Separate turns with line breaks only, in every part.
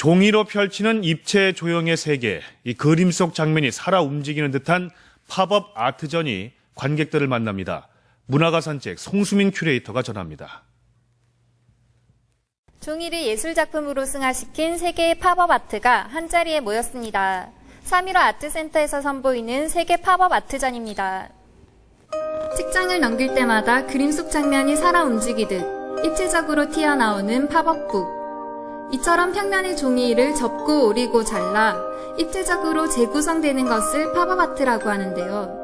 종이로 펼치는 입체 조형의 세계, 이 그림 속 장면이 살아 움직이는 듯한 팝업 아트전이 관객들을 만납니다. 문화가 산책 송수민 큐레이터가 전합니다.
종이를 예술작품으로 승화시킨 세계의 팝업 아트가 한자리에 모였습니다. 3.15 아트센터에서 선보이는 세계 팝업 아트전입니다. 책장을 넘길 때마다 그림 속 장면이 살아 움직이듯 입체적으로 튀어나오는 팝업북. 이처럼 평면의 종이를 접고 오리고 잘라 입체적으로 재구성되는 것을 팝업 아트라고 하는데요.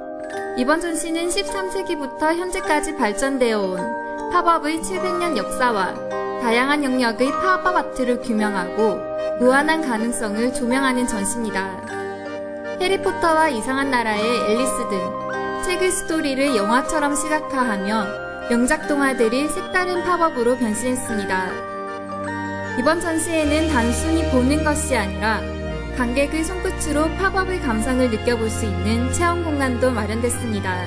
이번 전시는 13세기부터 현재까지 발전되어 온 팝업의 700년 역사와 다양한 영역의 팝업 아트를 규명하고 무한한 가능성을 조명하는 전시입니다. 해리포터와 이상한 나라의 앨리스 등 책의 스토리를 영화처럼 시각화하며 명작 동화들이 색다른 팝업으로 변신했습니다. 이번 전시에는 단순히 보는 것이 아니라 관객의 손끝으로 팝업의 감상을 느껴볼 수 있는 체험 공간도 마련됐습니다.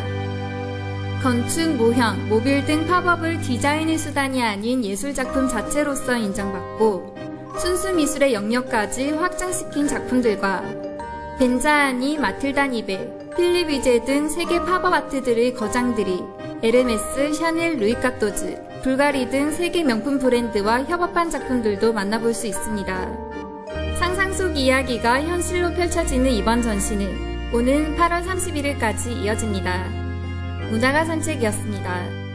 건축, 모형, 모빌 등 팝업을 디자인의 수단이 아닌 예술작품 자체로서 인정받고 순수 미술의 영역까지 확장시킨 작품들과 벤자하니, 마틸다 니베, 필립 위제 등 세계 팝업 아트들의 거장들이 에르메스, 샤넬, 루이카토즈, 불가리 등 세계 명품 브랜드와 협업한 작품들도 만나볼 수 있습니다. 상상 속 이야기가 현실로 펼쳐지는 이번 전시는 오는 8월 31일까지 이어집니다. 문화가 산책이었습니다.